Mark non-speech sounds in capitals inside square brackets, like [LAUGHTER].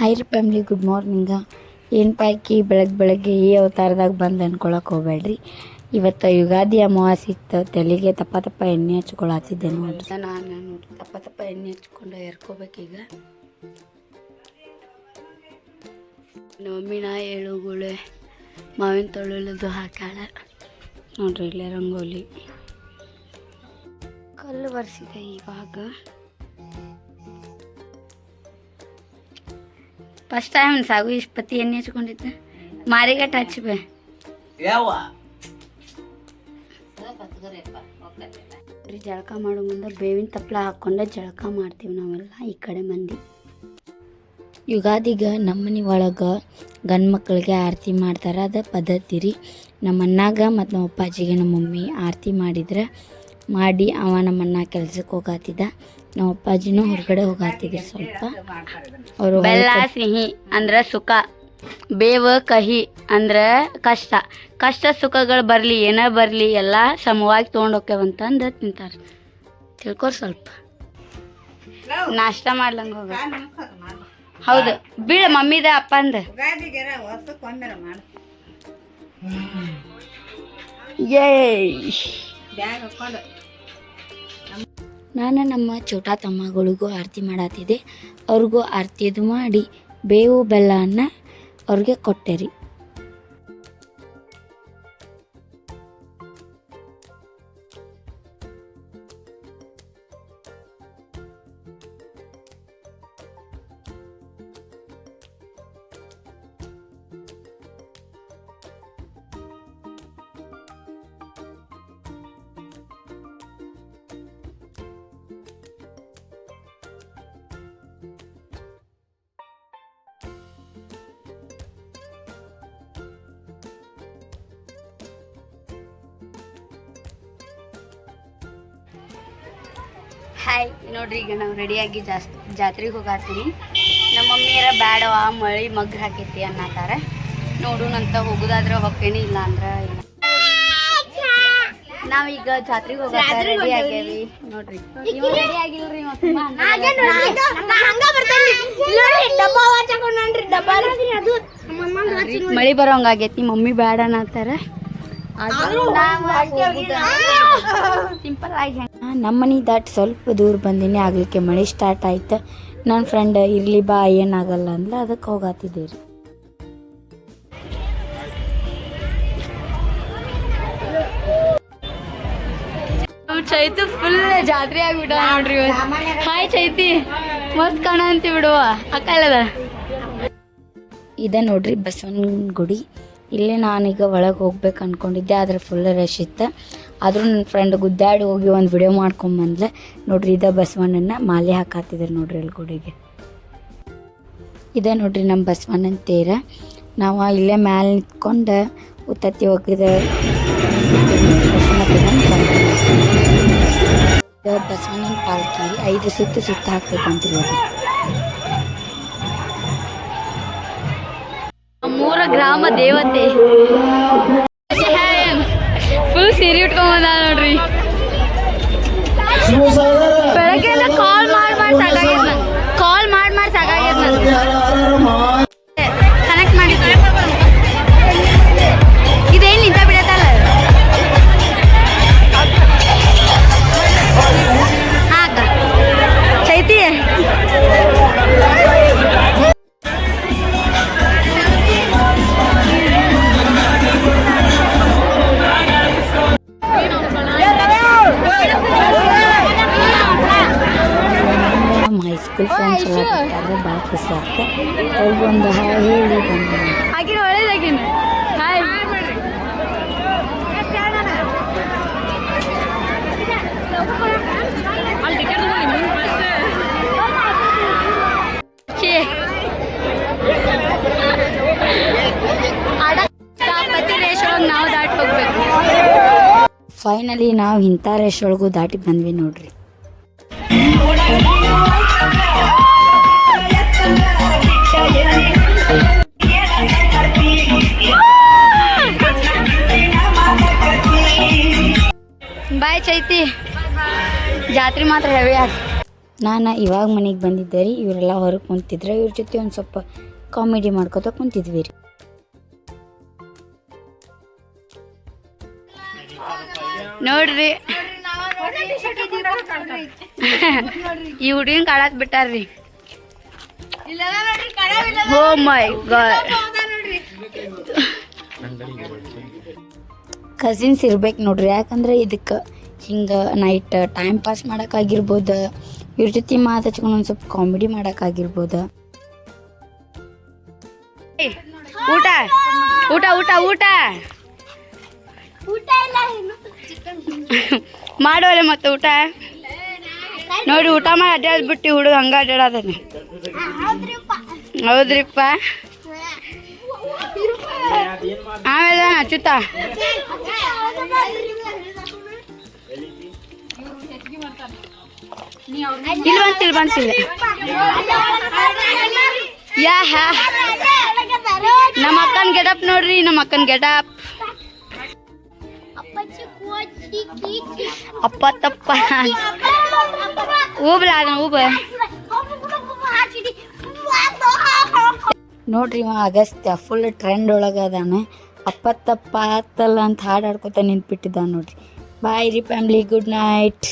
Hi ರೀ family good morning ಏನು ಪಾಕಿ ಬೆಳಗ್ಗೆ ಬೆಳಗ್ಗೆ ಈ ಅವತಾರದಾಗ ಬಂದು ಅಂದ್ಕೊಳಕ್ಕೆ ಹೋಗ್ಬೇಡ್ರಿ. ಇವತ್ತು ಯುಗಾದಿ ಅಮಾವಾಸ್ಯೆ ಇತ್ತು, ತಲೆಗೆ ತಪ್ಪ ತಪ್ಪ ಎಣ್ಣೆ ಹಚ್ಕೊಳತ್ತಿದ್ದೆ ನೋಡ್ರಿ. ನಾನು ನೋಡಿ ತಪ್ಪ ತಪ್ಪ ಎಣ್ಣೆ ಹಚ್ಕೊಂಡು ಎರ್ಕೋಬೇಕೀಗ ನವಮಿನ ಎಳುಗುಳೆ ಮಾವಿನ ತೊಳಲದು ಹಾಕಾಳ ನೋಡ್ರಿ ಇಲ್ಲೇ ರಂಗೋಲಿ. ಕಲ್ಲು ಬರ್ಸಿದೆ ಇವಾಗ. ಫಸ್ಟ್ ಟೈಮ್ ಸಾಗು ಇಷ್ಟು ಪತಿ ಎಣ್ಣೆ ಹಚ್ಕೊಂಡಿದ್ದೆ. ಮಾರಿಗೆ ಟಚ್ ಯಾವ? ರೀ ಜಳಕ ಮಾಡೋ ಮುಂದೆ ಬೇವಿನ ತಪ್ಪಲ ಹಾಕ್ಕೊಂಡೆ ಜಳಕ ಮಾಡ್ತೀವಿ ನಾವೆಲ್ಲ ಈ ಕಡೆ ಮಂದಿ. ಯುಗಾದಿಗೆ ನಮ್ಮನೆ ಒಳಗೆ ಗಂಡು ಮಕ್ಕಳಿಗೆ ಆರತಿ ಮಾಡ್ತಾರೆ ಅದು ಪದ್ಧತಿ ರೀ. ನಮ್ಮ ಅಣ್ಣಾಗ ಮತ್ತು ನಮ್ಮ ಅಪ್ಪಾಜಿಗೆ ನಮ್ಮ ಮಮ್ಮಿ ಆರತಿ ಮಾಡಿದ್ರೆ ಮಾಡಿ ಅವ ನಮ್ಮ ಅಣ್ಣ ಕೆಲ್ಸಕ್ಕೆ ಹೋಗಾತಿದ್ದ. ನಮ್ಮ ಅಪ್ಪಾಜಿನೂ ಹೊರಗಡೆ ಹೋಗಾತಿದ್ರು ಸ್ವಲ್ಪ. ಅವರು ಬೆಲ್ಲ ಸಿಹಿ ಅಂದ್ರೆ ಸುಖ ಬೇವ ಕಹಿ ಅಂದ್ರೆ ಕಷ್ಟ. ಕಷ್ಟ ಸುಖಗಳು ಬರಲಿ ಏನೇ ಬರಲಿ ಎಲ್ಲ ಸಮವಾಗಿ ತೊಗೊಂಡು ಹೋಗ್ಯವಂತಂದು ತಿಂತಾರೆ. ತಿಳ್ಕೊರ್ ಸ್ವಲ್ಪ. ನಾಷ್ಟ ಮಾಡ್ಲಂಗ ಹೋಗ. ಹೌದು. ಬೀಳ ಮಮ್ಮಿದ ಅಪ್ಪ ಅಂದ ಏಯ್ ನಾನು ನಮ್ಮ ಚೋಟ ತಮ್ಮಗಳಿಗೂ ಆರತಿ ಮಾಡತ್ತಿದ್ದೆ ಅವ್ರಿಗೂ ಆರತಿದು ಮಾಡಿ ಬೇವು ಬೆಲ್ಲನ ಅವ್ರಿಗೆ ಕೊಟ್ಟೆ ರೀ ಹಾಯ್ ನೋಡ್ರಿ ಈಗ ನಾವು ರೆಡಿಯಾಗಿ ಜಾಸ್ತಿ ಜಾತ್ರೆಗೆ ಹೋಗಾತೀನಿ ನಮ್ಮ ಮಮ್ಮಿಯರ ಆ ಮಳಿ ಮಗ್ಗ ಹಾಕೈತಿ ಅನ್ನತಾರ. ನೋಡೋಣಂತ ಹೋಗುದಾದ್ರೆ ಹೊಕ್ಕೇನಿ ಇಲ್ಲ ಅಂದ್ರೆ ಇಲ್ಲ. ನಾವೀಗ ಜಾತ್ರೆಗೆ ಹೋಗಾಕ ರೆಡಿ ಆಗ್ಯಾವಿ. ನೋಡ್ರಿ ನೀವು ರೆಡಿ ಆಗಿಲ್ರಿ ಮಳಿ ಬರೋಂಗಾಗೈತಿ ಮಮ್ಮಿ ಬ್ಯಾಡ ಅನ್ನತ್ತಾರ ಸಿಂಪಲ್ ಆಗಿ ನಮ್ಮ ಮನೆ ದಾಟಿ ಸ್ವಲ್ಪ ದೂರ ಬಂದಿನಿ ಆಗ್ಲಿಕ್ಕೆ ಮಳೆ ಸ್ಟಾರ್ಟ್ ಆಯ್ತು. ನನ್ನ ಫ್ರೆಂಡ್ ಇರ್ಲಿ ಬಾ ಏನಾಗಲ್ಲ ಅಂದ್ಲ. ಅದಕ್ಕೆ ಹೋಗಾತಿದ್ದೀರಿ. ಚೈತು ಫುಲ್ ಜಾತ್ರೆ ಆಗ್ಬಿಟ್ಟ ನೋಡ್ರಿ ಹಾಯ್ ಚೈತಿ. ಮಸ್ತ್ ಕಾಣ ಅಂತ ಬಿಡುವ ಅಕ್ಕ ಇಲ್ಲದ ಇದ ನೋಡ್ರಿ ಬಸವನ ಗುಡಿ. ಇಲ್ಲೇ ನಾನೀಗ ಒಳಗೆ ಹೋಗ್ಬೇಕು ಅಂದ್ಕೊಂಡಿದ್ದೆ ಆದ್ರೆ ಫುಲ್ ರಶ್ ಇತ್ತು. ಆದರೂ ನನ್ನ ಫ್ರೆಂಡ್ ಗುದ್ದಾಡಿ ಹೋಗಿ ಒಂದು ವಿಡಿಯೋ ಮಾಡ್ಕೊಂಬಂದ್ಲೆ ನೋಡ್ರಿ, ಇದ ಬಸವಣ್ಣನ ಮಾಲೆ ಹಾಕಾತಿದ್ರು ನೋಡ್ರಿ ಅಲ್ಲಿ ಗುಡಿಗೆ. ಇದೇ ನೋಡ್ರಿ ನಮ್ಮ ಬಸವಣ್ಣನ ತೇರ. ನಾವು ಇಲ್ಲೇ ಮ್ಯಾಲೆ ನಿಂತ್ಕೊಂಡು ಉತ್ತತ್ತಿ ಹೋಗಿದ ಬಸವಣ್ಣನ ಪಾಲ್ಕಿ. ಐದು ಸುತ್ತು ಸುತ್ತ ಹಾಕ್ಬೇಕಂತ ಅದು ಮೂರ ಗ್ರಾಮ ದೇವತೆ. ಹೈಸ್ಕೂಲ್ ಫ್ರೆಂಡ್ಸ್ ಎಲ್ಲ ಬಿಟ್ಟಾದ್ರೆ ಭಾಳ ಖುಷಿ ಆಗ್ತದೆ ಅವ್ರಿಗೊಂದು ಹಾಯ್ ಹೇಳಿ ಬಂದೆ ಆಗಿನ ಒಳ್ಳೇದಾಗಿನ. ಹಾಯ್ ನಾವು ದಾಟಿ ಹೋಗ್ಬೇಕು. ಫೈನಲಿ ನಾವು ಇಂಥ ರೇಷ್ ಒಳಗೂ ದಾಟಿ ಬಂದ್ವಿ ನೋಡ್ರಿ. ಮಾತ್ರ ಹೆವಿ ಆಗಿ ನಾನು ಇವಾಗ ಮನೆಗೆ ಬಂದಿದ್ದೆ ರೀ ಇವರೆಲ್ಲ ಹೊರಗೆ ಕುಂತಿದ್ರೆ ಇವ್ರ ಜೊತೆ ಒಂದು ಸ್ವಲ್ಪ ಕಾಮಿಡಿ ಮಾಡ್ಕೋತ ಕುಂತಿದ್ವಿ ರೀ. ನೋಡ್ರಿ. ಈ ಹುಡುಗಿನ ಕಾಳಾಕ್ ಬಿಟ್ಟಾರ್ರಿ. ಓ ಮೈ ಗಾಡ್ ಕಸಿನ್ಸ್ ಇರ್ಬೇಕು ನೋಡ್ರಿ ಯಾಕಂದ್ರೆ ಇದಕ್ಕೆ ಹಿಂಗೆ ನೈಟ್ ಟೈಮ್ ಪಾಸ್ ಮಾಡೋಕ್ಕಾಗಿರ್ಬೋದು? ಇವ್ರ ಜೊತೆ ಮಾತಾಡ್ಕೊಂಡು ಒಂದು ಸ್ವಲ್ಪ ಕಾಮಿಡಿ ಮಾಡೋಕ್ಕಾಗಿರ್ಬೋದು? ಊಟ? ಊಟ ಊಟ ಊಟ? [LAUGHS] ಮಾಡೋಲ್ಲ ಮತ್ತೆ ಊಟ? ನೋಡಿ, ಊಟ ಮಾಡಿ ಅಡ್ಡಾಡ್ ಬಿಟ್ಟು ಹುಡುಗ ಹಂಗ ಅಡ್ಡಾಡತಾನೆ ಹೌದ್ರಿಪ್ಪ. ಆಮೇಲೆ ಅಚ್ಚುತ್ತ ಇಲ್ಲಿ ಬಂತು ಇಲ್ಲಿ ಬಂತಿಲ್ಲ. ಯಾ, ಹಾ. ನಮ್ಮ ಅಕ್ಕನ ಗೆಟಪ್ ನೋಡ್ರಿ, ನಮ್ಮ ಅಕ್ಕನ ಗೆಟಪ್ ಅಪ್ಪ ತಪ್ಪ ಊಬ್ರ ಊಬ. ನೋಡ್ರಿ ಇವ ಅಗಸ್ತ್ಯ ಫುಲ್ ಟ್ರೆಂಡ್ ಒಳಗದಾನೆ ಅಪ್ಪ ತಪ್ಪ ಆತಲ್ಲ ಅಂತ ಹಾಡು ಹಾಡ್ಕೊತ ನಿಂತ್ಬಿಟ್ಟಿದ್ದ ನೋಡ್ರಿ. ಬಾಯ್ ರೀ family good night